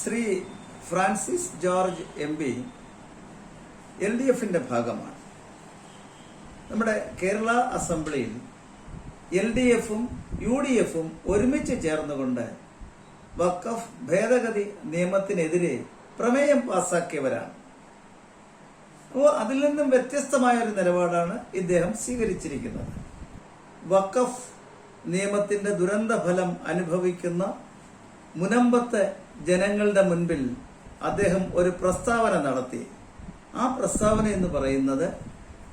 Shri Francis George M P L D എഫിന്റെ ഭാഗമാണ്. നമ്മുടെ കേരള അസംബ്ലിയിൽ എൽ ഡി എഫും യു ഡി എഫും ഒരുമിച്ച് ചേർന്നുകൊണ്ട് വഖഫ് ഭേദഗതി നിയമത്തിനെതിരെ പ്രമേയം പാസാക്കിയവരാണ്. അപ്പോൾ അതിൽ നിന്നും വ്യത്യസ്തമായ ഒരു നിലപാടാണ് ഇദ്ദേഹം സ്വീകരിച്ചിരിക്കുന്നത്. വഖഫ് നിയമത്തിന്റെ ദുരന്ത ഫലം അനുഭവിക്കുന്ന മുനമ്പത്തെ ജനങ്ങളുടെ മുൻപിൽ അദ്ദേഹം ഒരു പ്രസ്താവന നടത്തി. ആ പ്രസ്താവന എന്ന് പറയുന്നത്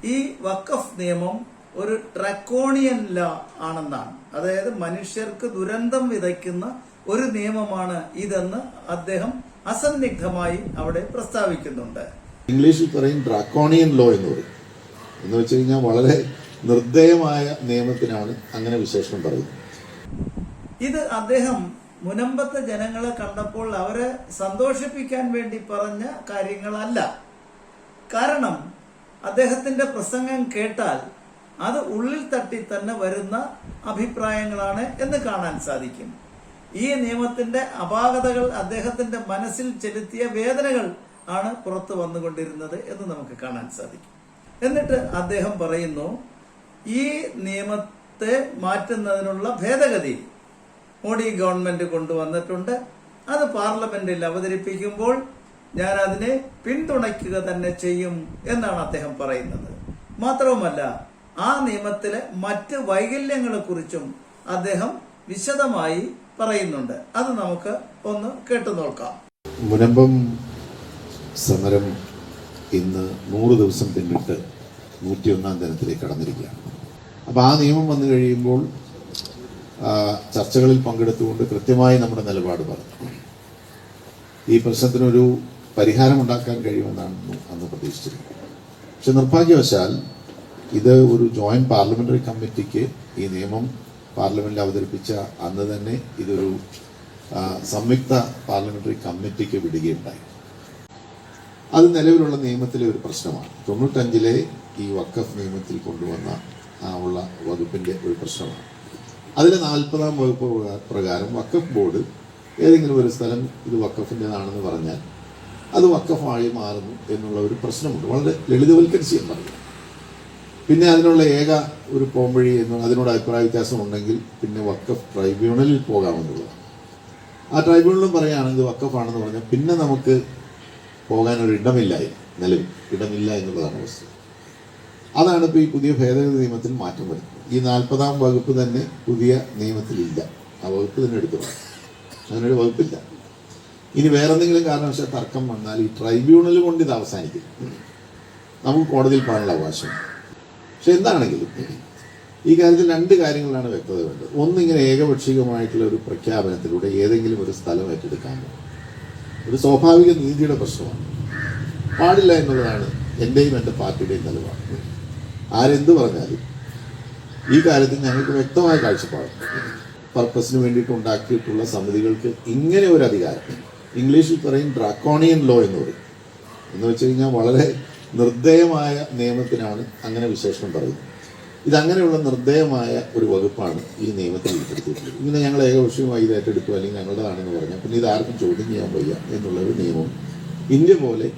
ഈ വക്കഫ് നിയമം ഒരു ട്രക്കോണിയൻ ലാ ആണെന്നാണ്. അതായത് മനുഷ്യർക്ക് ദുരന്തം വിതയ്ക്കുന്ന ഒരു നിയമമാണ് ഇതെന്ന് അദ്ദേഹം അസന്നിഗ്ധമായി അവിടെ പ്രസ്താവിക്കുന്നുണ്ട്. ഇംഗ്ലീഷിൽ പറയും ഡ്രാക്കോണിയൻ ലോ എന്ന് പറയും. എന്ന് വെച്ച് കഴിഞ്ഞാൽ വളരെ നിർദ്ദയമായ നിയമത്തിനാണ് അങ്ങനെ വിശേഷണം പറയുന്നത്. ഇത് അദ്ദേഹം മുനമ്പത്തെ ജനങ്ങളെ കണ്ടപ്പോൾ അവരെ സന്തോഷിപ്പിക്കാൻ വേണ്ടി പറഞ്ഞ കാര്യങ്ങളല്ല. കാരണം അദ്ദേഹത്തിന്റെ പ്രസംഗം കേട്ടാൽ അത് ഉള്ളിൽ തട്ടി തന്നെ വരുന്ന അഭിപ്രായങ്ങളാണ് എന്ന് കാണാൻ സാധിക്കും. ഈ നിയമത്തിന്റെ അപാകതകൾ അദ്ദേഹത്തിന്റെ മനസ്സിൽ ചെലുത്തിയ വേദനകൾ ആണ് പുറത്തു വന്നുകൊണ്ടിരുന്നത് എന്ന് നമുക്ക് കാണാൻ സാധിക്കും. എന്നിട്ട് അദ്ദേഹം പറയുന്നു ഈ നിയമത്തെ മാറ്റുന്നതിനുള്ള ഭേദഗതി മോഡി ഗവൺമെന്റ് കൊണ്ടുവന്നിട്ടുണ്ട്. അത് പാർലമെന്റിൽ അവതരിപ്പിക്കുമ്പോൾ ഞാൻ അതിനെ പിന്തുണയ്ക്കുക തന്നെ ചെയ്യും എന്നാണ് അദ്ദേഹം പറയുന്നത്. മാത്രവുമല്ല ആ നിയമത്തിലെ മറ്റ് വൈകല്യങ്ങളെ കുറിച്ചും അദ്ദേഹം വിശദമായി പറയുന്നുണ്ട്. അത് നമുക്ക് ഒന്ന് കേട്ടു നോക്കാം. മുനമ്പം സമരം ഇന്ന് നൂറ് ദിവസം പിന്നിട്ട് നൂറ്റിയൊന്നാം ദിനത്തിലേക്ക് കടന്നിരിക്കുകയാണ്. അപ്പോൾ ആ നിയമം വന്നു കഴിയുമ്പോൾ ചർച്ചകളിൽ പങ്കെടുത്തുകൊണ്ട് കൃത്യമായി നമ്മുടെ നിലപാട് പറഞ്ഞു. ഈ പ്രശ്നത്തിനൊരു പരിഹാരമുണ്ടാക്കാൻ കഴിയുമെന്നാണ് അന്ന് പ്രതീക്ഷിച്ചിരുന്നത്. പക്ഷെ നിർഭാഗ്യവശാൽ ഇത് ഒരു ജോയിന്റ് പാർലമെന്ററി കമ്മിറ്റിക്ക് ഈ നിയമം പാർലമെന്റിൽ അവതരിപ്പിച്ച അന്ന് തന്നെ ഇതൊരു സംയുക്ത പാർലമെന്ററി കമ്മിറ്റിക്ക് വിടുകയുണ്ടായി. അത് നിലവിലുള്ള നിയമത്തിലെ ഒരു പ്രശ്നമാണ്. തൊണ്ണൂറ്റഞ്ചിലെ ഈ വക്കഫ് നിയമത്തിൽ കൊണ്ടുവന്ന ആ ഉള്ള വകുപ്പിന്റെ ഒരു പ്രശ്നമാണ്. അതിലെ നാൽപ്പതാം വകുപ്പ് പ്രകാരം വക്കഫ് ബോർഡ് ഏതെങ്കിലും ഒരു സ്ഥലം ഇത് വക്കഫിന്റെതാണെന്ന് പറഞ്ഞാൽ അത് വക്കഫായി മാറുന്നു എന്നുള്ള ഒരു പ്രശ്നമുണ്ട്. വളരെ ലളിതവൽക്കരിച്ച് ഞാൻ പറയും. പിന്നെ അതിനുള്ള ഏക ഒരു പോംവഴി എന്ന് അതിനോട് അഭിപ്രായ വ്യത്യാസം ഉണ്ടെങ്കിൽ പിന്നെ വക്കഫ് ട്രൈബ്യൂണലിൽ പോകാമെന്നുള്ളതാണ്. ആ ട്രൈബ്യൂണലും പറയുകയാണെങ്കിൽ വക്കഫാണെന്ന് പറഞ്ഞാൽ പിന്നെ നമുക്ക് പോകാനൊരു ഇടമില്ല നിലവിൽ. ഇടമില്ല എന്നുള്ളതാണ് വസ്തു അതാണ് ഇപ്പോൾ ഈ പുതിയ ഭേദഗതി നിയമത്തിൽ മാറ്റം വരുന്നത്. ഈ നാൽപ്പതാം വകുപ്പ് തന്നെ പുതിയ നിയമത്തിലില്ല. ആ വകുപ്പ് തന്നെ കളഞ്ഞു. അങ്ങനൊരു വകുപ്പില്ല. ഇനി വേറെ എന്തെങ്കിലും കാരണവശാൽ തർക്കം വന്നാൽ ഈ ട്രൈബ്യൂണൽ കൊണ്ട് ഇത് അവസാനിക്കും. നമുക്ക് കോടതിയിൽ പോകാനുള്ള അവകാശം. പക്ഷെ എന്താണെങ്കിലും ഈ കാര്യത്തിൽ രണ്ട് കാര്യങ്ങളാണ് വ്യക്തത വേണ്ടത്. ഒന്ന് ഇങ്ങനെ ഏകപക്ഷീയമായിട്ടുള്ള ഒരു പ്രഖ്യാപനത്തിലൂടെ ഏതെങ്കിലും ഒരു സ്ഥലം ഏറ്റെടുക്കാമോ ഒരു സ്വാഭാവിക നീതിയുടെ പ്രശ്നമാണ്. പാടില്ല എന്നുള്ളതാണ് എന്റെയും എന്റെ പാർട്ടിയുടെയും നിലപാട്. ആരെന്ത് പറഞ്ഞാലും ഈ കാര്യത്തിൽ ഞങ്ങൾക്ക് വ്യക്തമായ കാഴ്ചപ്പാട്. പർപ്പസിന് വേണ്ടിയിട്ട് ഉണ്ടാക്കിയിട്ടുള്ള സമിതികൾക്ക് ഇങ്ങനെ ഒരു അധികാരം. ഇംഗ്ലീഷിൽ പറയും ഡ്രാക്കോണിയൻ ലോ എന്ന് പറയും. എന്ന് വെച്ച് കഴിഞ്ഞാൽ വളരെ നിർദ്ദയമായ നിയമത്തിനാണ് അങ്ങനെ വിശേഷണം പറയുന്നത്. ഇതങ്ങനെയുള്ള നിർദ്ദയമായ ഒരു വകുപ്പാണ് ഈ നിയമത്തിൽ ഉൾപ്പെടുത്തിയിട്ടുള്ളത്. ഇങ്ങനെ ഞങ്ങൾ ഏകപക്ഷീയമായി ഇത് ഏറ്റെടുക്കുക അല്ലെങ്കിൽ ഞങ്ങളുടേതാണെന്ന് പറഞ്ഞാൽ പിന്നെ ഇത് ആർക്കും ചോദ്യം ചെയ്യാൻ വയ്യ എന്നുള്ള ഒരു നിയമം ഇന്ത്യ പോലെ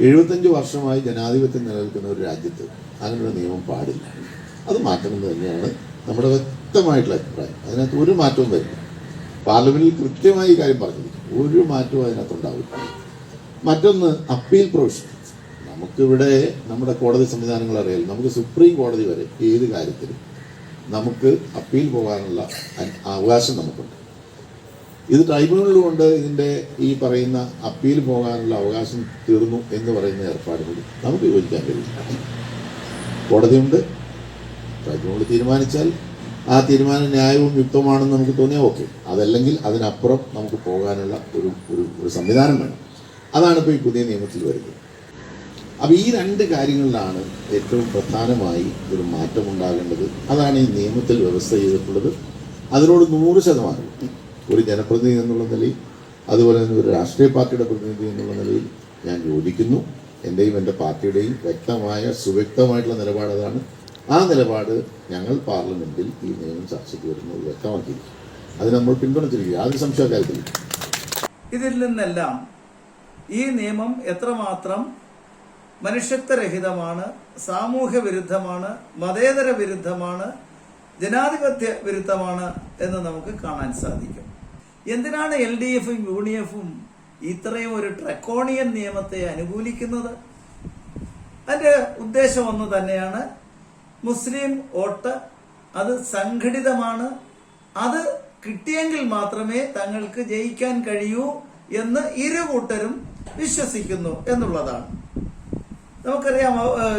എഴുപത്തഞ്ച് വർഷമായി ജനാധിപത്യം നിലനിൽക്കുന്ന ഒരു രാജ്യത്ത് അങ്ങനെയുള്ള നിയമം പാടില്ല. അത് മാറ്റണമെന്ന് തന്നെയാണ് നമ്മുടെ വ്യക്തമായിട്ടുള്ള അഭിപ്രായം. അതിനകത്ത് ഒരു മാറ്റവും വരില്ല. പാർലമെന്റിൽ കൃത്യമായി ഈ കാര്യം പറഞ്ഞിരിക്കും ഒരു മാറ്റവും അതിനകത്തുണ്ടാവില്ല. മറ്റൊന്ന് അപ്പീൽ പ്രൊവിഷൻ. നമുക്കിവിടെ നമ്മുടെ കോടതി സംവിധാനങ്ങൾ അറിയാം. നമുക്ക് സുപ്രീം കോടതി വരെ ഏത് കാര്യത്തിലും നമുക്ക് അപ്പീൽ പോകാനുള്ള അവകാശം നമുക്കുണ്ട്. ഇത് ട്രൈബ്യൂണൽ കൊണ്ട് ഇതിന്റെ ഈ പറയുന്ന അപ്പീൽ പോകാനുള്ള അവകാശം തീർന്നു എന്ന് പറയുന്ന ഏർപ്പാടുകൾ നമുക്ക് യോജിക്കാൻ കഴിയില്ല കോടതിയുണ്ട് ട്രൈബ്യൂണൽ തീരുമാനിച്ചാൽ ആ തീരുമാനം ന്യായവും യുക്തമാണെന്ന് നമുക്ക് തോന്നിയാൽ ഓക്കെ അതല്ലെങ്കിൽ അതിനപ്പുറം നമുക്ക് പോകാനുള്ള ഒരു ഒരു ഒരു സംവിധാനം വേണം. അതാണ് ഇപ്പോൾ ഈ പുതിയ നിയമത്തിൽ വരുന്നത്. അപ്പോൾ ഈ രണ്ട് കാര്യങ്ങളിലാണ് ഏറ്റവും പ്രധാനമായി ഒരു മാറ്റം ഉണ്ടാകേണ്ടത് അതാണ് ഈ നിയമത്തിൽ വ്യവസ്ഥ ചെയ്തിട്ടുള്ളത്. അതിനോട് നൂറ് ശതമാനം ഒരു ജനപ്രതിനിധി എന്നുള്ള നിലയിൽ അതുപോലെ തന്നെ ഒരു രാഷ്ട്രീയ പാർട്ടിയുടെ പ്രതിനിധി എന്നുള്ള നിലയിൽ ഞാൻ യോജിക്കുന്നു. എന്റെയും എന്റെ പാർട്ടിയുടെയും വ്യക്തമായ സുവ്യക്തമായിട്ടുള്ള നിലപാട് അതാണ്. ആ നിലപാട് ഞങ്ങൾ പാർലമെന്റിൽ ഈ നിയമം ചർച്ചയ്ക്ക് വരുന്നത് വ്യക്തമാക്കിയിരിക്കും അത് നമ്മൾ പിന്തുണച്ചിരിക്കുക യാതൊരു സംശയ കാര്യത്തിലും ഇതിൽ നിന്നെല്ലാം ഈ നിയമം എത്രമാത്രം മനുഷ്യത്വരഹിതമാണ് സാമൂഹ്യ വിരുദ്ധമാണ് മതേതര വിരുദ്ധമാണ് ജനാധിപത്യ വിരുദ്ധമാണ് എന്ന് നമുക്ക് കാണാൻ സാധിക്കും. എന്തിനാണ് എൽ ഡി എഫും യു ഡി എഫും ഇത്രയും ഒരു ട്രക്കോണിയൻ നിയമത്തെ അനുകൂലിക്കുന്നത്? അതിന്റെ ഉദ്ദേശം ഒന്ന് തന്നെയാണ് മുസ്ലിം വോട്ട് അത് സംഘടിതമാണ് അത് കിട്ടിയെങ്കിൽ മാത്രമേ തങ്ങൾക്ക് ജയിക്കാൻ കഴിയൂ എന്ന് ഇരു കൂട്ടരും വിശ്വസിക്കുന്നു എന്നുള്ളതാണ്. നമുക്കറിയാം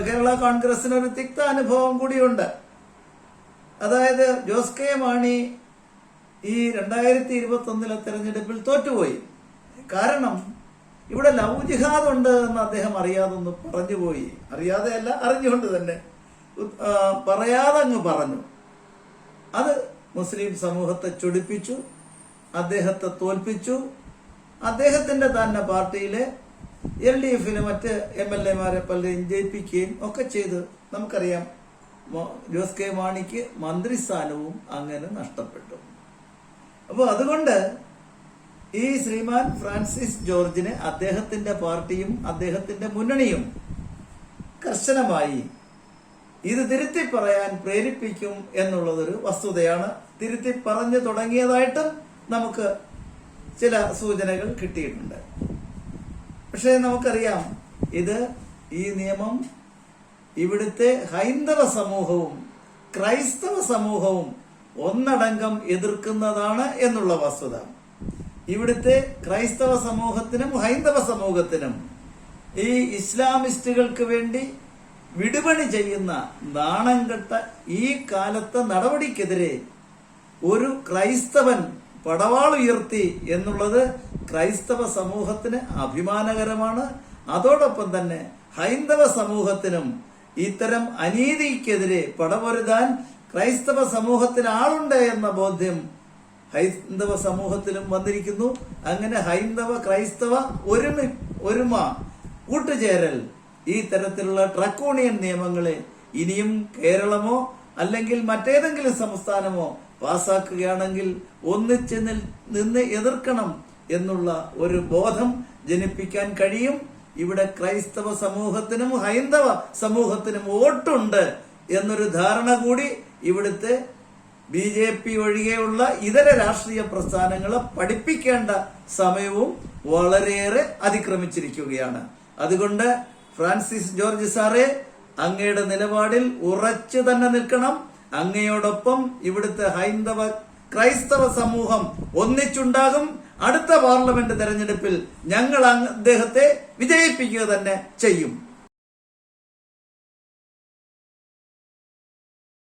കേരള കോൺഗ്രസിന് ഒരു തിക്ത അനുഭവം കൂടിയുണ്ട്. അതായത് ജോസ് കെ മാണി ഈ രണ്ടായിരത്തി ഇരുപത്തി ഒന്നിലെ തെരഞ്ഞെടുപ്പിൽ തോറ്റുപോയി. കാരണം ഇവിടെ ലവ് ജിഹാദ് ഉണ്ട് എന്ന് അദ്ദേഹം അറിയാതൊന്ന് പറഞ്ഞുപോയി. അറിയാതെയല്ല അറിഞ്ഞുകൊണ്ട് തന്നെ. പറയാതെ അങ്ങ് പറഞ്ഞു. അത് മുസ്ലിം സമൂഹത്തെ ചൊടിപ്പിച്ചു അദ്ദേഹത്തെ തോൽപ്പിച്ചു. അദ്ദേഹത്തിന്റെ തന്നെ പാർട്ടിയിലെ എൽ ഡി എഫിലെ മറ്റ് എം എൽ എമാരെ പലരെയും ജയിപ്പിക്കുകയും ഒക്കെ ചെയ്ത് നമുക്കറിയാം ജോസ് കെ മാണിക്ക് മന്ത്രിസ്ഥാനവും അങ്ങനെ നഷ്ടപ്പെട്ടു. അപ്പോൾ അതുകൊണ്ട് ഈ ശ്രീമാൻ ഫ്രാൻസിസ് ജോർജിന് അദ്ദേഹത്തിന്റെ പാർട്ടിയും അദ്ദേഹത്തിന്റെ മുന്നണിയും കർശനമായി ഇത് തിരുത്തി പറയാൻ പ്രേരിപ്പിക്കും എന്നുള്ളതൊരു വസ്തുതയാണ് തിരുത്തി പറഞ്ഞു തുടങ്ങിയതായിട്ടും നമുക്ക് ചില സൂചനകൾ കിട്ടിയിട്ടുണ്ട്. പക്ഷേ നമുക്കറിയാം ഇത് ഈ നിയമം ഇവിടുത്തെ ഹൈന്ദവ സമൂഹവും ക്രൈസ്തവ സമൂഹവും ഒന്നടങ്കം എതിർക്കുന്നതാണ് എന്നുള്ള വസ്തുത. ഇവിടുത്തെ ക്രൈസ്തവ സമൂഹത്തിനും ഹൈന്ദവ സമൂഹത്തിനും ഈ ഇസ്ലാമിസ്റ്റുകൾക്ക് വേണ്ടി വിടുപണി ചെയ്യുന്ന നാണം കെട്ട ഈ കാലത്തെ നടപടിക്കെതിരെ ഒരു ക്രൈസ്തവൻ പടവാളുയർത്തി എന്നുള്ളത് ക്രൈസ്തവ സമൂഹത്തിന് അഭിമാനകരമാണ്. അതോടൊപ്പം തന്നെ ഹൈന്ദവ സമൂഹത്തിനും ഇത്തരം അനീതിക്കെതിരെ പടപൊരുതാൻ ക്രൈസ്തവ സമൂഹത്തിൽ ആളുണ്ട് എന്ന ബോധ്യം ഹൈന്ദവ സമൂഹത്തിലും വന്നിരിക്കുന്നു. അങ്ങനെ ഹൈന്ദവ ക്രൈസ്തവ ഒരുമ ഒരുമ കൂട്ടുചേരൽ ഈ തരത്തിലുള്ള ട്രക്കോണിയൻ നിയമങ്ങളെ ഇനിയും കേരളമോ അല്ലെങ്കിൽ മറ്റേതെങ്കിലും സംസ്ഥാനമോ പാസാക്കുകയാണെങ്കിൽ ഒന്നിച്ച് നിന്ന് എതിർക്കണം എന്നുള്ള ഒരു ബോധം ജനിപ്പിക്കാൻ കഴിയും. ഇവിടെ ക്രൈസ്തവ സമൂഹത്തിനും ഹൈന്ദവ സമൂഹത്തിനും വോട്ടുണ്ട് എന്നൊരു ധാരണ കൂടി ഇവിടുത്തെ ബി ജെ പി ഒഴികെയുള്ള ഇതര രാഷ്ട്രീയ പ്രസ്ഥാനങ്ങളെ പഠിപ്പിക്കേണ്ട സമയവും വളരെയേറെ അതിക്രമിച്ചിരിക്കുകയാണ്. അതുകൊണ്ട് ഫ്രാൻസിസ് ജോർജ് സാറെ അങ്ങയുടെ നിലപാടിൽ ഉറച്ചു തന്നെ നിൽക്കണം. അങ്ങയോടൊപ്പം ഇവിടുത്തെ ഹൈന്ദവ ക്രൈസ്തവ സമൂഹം ഒന്നിച്ചുണ്ടാകും. അടുത്ത പാർലമെന്റ് തെരഞ്ഞെടുപ്പിൽ ഞങ്ങൾ അദ്ദേഹത്തെ വിജയിപ്പിക്കുക തന്നെ ചെയ്യും.